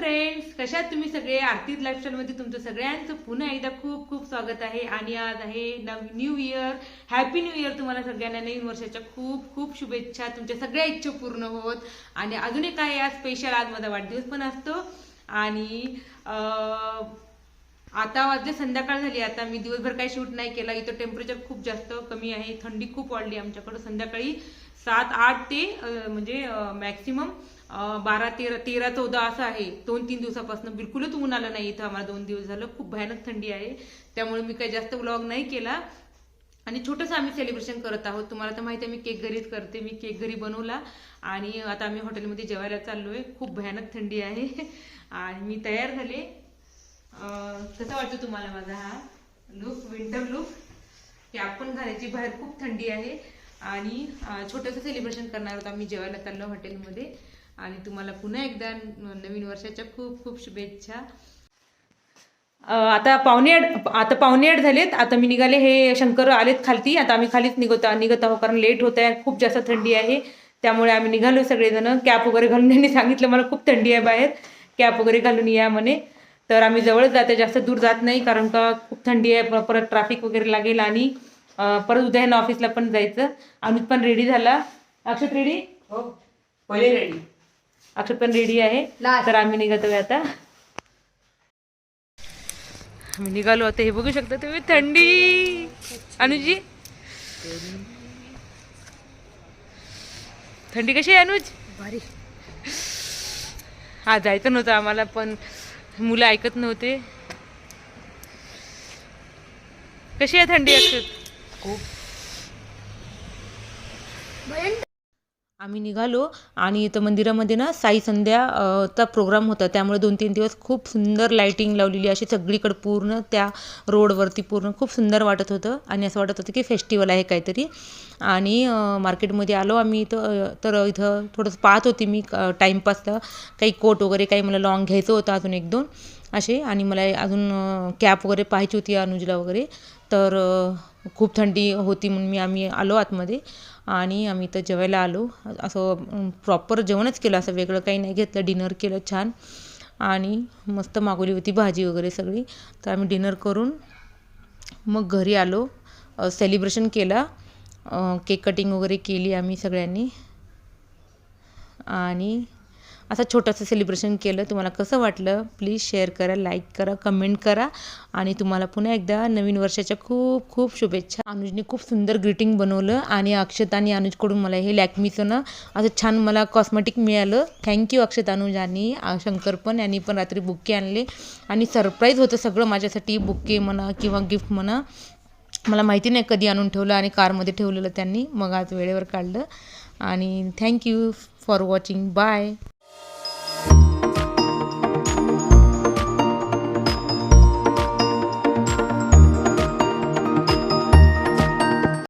Friends कशात तुम्ही सगळे? आरतीत लाईफस्टाईलमध्ये तुमचं सगळ्यांचं पुन्हा एकदा खूप खूप स्वागत आहे. आणि आज आहे new year happy new year तुम्हाला सगळ्यांना. नवीन वर्षाच्या खूप खूप शुभेच्छा. तुमच्या सगळ्या इच्छा पूर्ण होत. आणि अजून एक आहे आज स्पेशल आज माझा वाढदिवस पण असतो. आणि आता वाजले संध्याकाळ झाली. आता मी दिवसभर काही शूट नाही केला. इथं टेम्परेचर खूप जास्त कमी आहे. थंडी खूप वाढली आमच्याकडं संध्याकाळी. सात आठ ते म्हणजे मॅक्सिमम बारा तेरा तेरा चौदा असं आहे. दोन तीन दिवसापासून बिलकुलच ऊन आलं नाही इथं. आम्हाला दोन दिवस झालं. खूप भयानक थंडी आहे. त्यामुळे मी काही जास्त व्लॉग नाही केला. आणि छोटंसं आम्ही सेलिब्रेशन करत आहोत. तुम्हाला तर माहिती आहे मी केक घरीच करते. मी केक घरी बनवला. आणि आता आम्ही हॉटेलमध्ये जेवायला चाललो आहे खूप भयानक थंडी आहे. आणि मी तयार झाले. कसं कसा वाटतो तुम्हाला माझा हा लुक विंटर लुक कॅप पण घालायची बाहेर खूप थंडी आहे. आणि छोटंसं सेलिब्रेशन करणार आहोत आम्ही जेवायला चाललो हॉटेलमध्ये आणि तुम्हाला पुन्हा एकदा नवीन वर्षाच्या खूप खूप शुभेच्छा. आता पावणे आठ आता पावणे आठ झालेत. आता मी निघाले हे शंकर आलेत खालती. आता आम्ही खालीच निघत निघत आहोत कारण लेट होत आहे खूप जास्त थंडी आहे. त्यामुळे आम्ही निघालो सगळेजण. कॅप वगैरे घालून यांनी सांगितलं मला खूप थंडी आहे बाहेर. कॅप वगैरे घालून या म्हणे. तर आम्ही जवळच जाते. जास्त दूर जात नाही कारण का खूप थंडी आहे. परत ट्रॅफिक वगैरे लागेल आणि परत उद्या ह्यांना ऑफिसला पण जायचं. अनुज पण रेडी झाला. अक्षत रेडी हो. पहिले रेडी अक्षत पण रेडी आहे. तर आम्ही निघतोय आता. आम्ही निघालो आता. हे बघू शकता तुम्ही थंडी. अनुजी? थंडी कशी आहे अनुज? भारी. हा जायचं नव्हतं आम्हाला पण मुलं ऐकत नव्हते. कशी आहे थंडी अक्षत? खूप. आम्ही निघालो आणि इथं मंदिरामध्ये ना साई संध्या चा प्रोग्राम होता. त्यामुळे दोन तीन दिवस खूप सुंदर लाईटिंग लावलेली अशी सगळीकडे पूर्ण त्या रोडवरती पूर्ण खूप सुंदर वाटत होतं. आणि असं वाटत होतं की फेस्टिवल आहे काहीतरी. आणि मार्केटमध्ये आलो आम्ही इथं तर इथं थोडंसं पाहत होती मी टाईमपास काही कोट वगैरे काही मला लॉंग घ्यायचं होतं अजून एक दोन असे. आणि मला अजून कॅप वगैरे पाहायची होती अनुजला वगैरे. तर खूप थंडी होती म्हणून मी आम्ही आलो आतमध्ये आणि आम्ही इथं जेवायला आलो. असं प्रॉपर जेवणच केलं असं वेगळं काही नाही घेतलं. डिनर केलं छान आणि मस्त मागवली होती भाजी वगैरे सगळी. तर आम्ही डिनर करून मग घरी आलो. सेलिब्रेशन केला. केक कटिंग वगैरे केली आम्ही सगळ्यांनी. आणि असं छोटंसं सेलिब्रेशन केलं. तुम्हाला कसं वाटलं? प्लीज शेअर करा लाईक करा कमेंट करा. आणि तुम्हाला पुन्हा एकदा नवीन वर्षाच्या खूप खूप शुभेच्छा. अनुजने खूप सुंदर ग्रीटिंग बनवलं आणि अक्षत आणि अनुजकडून मला हे लॅक्मीचं ना असं छान मला कॉस्मेटिक मिळालं. थँक्यू अक्षत अनुज आणि शंकर पण. यांनी पण रात्री बुके आणले. आणि सरप्राईज होतं सगळं माझ्यासाठी. बुके म्हणा किंवा गिफ्ट म्हणा. मला माहिती नाही कधी आणून ठेवलं आणि कारमध्ये ठेवलेलं त्यांनी. मग आज वेळेवर काढलं. आणि थँक्यू फॉर वॉचिंग बाय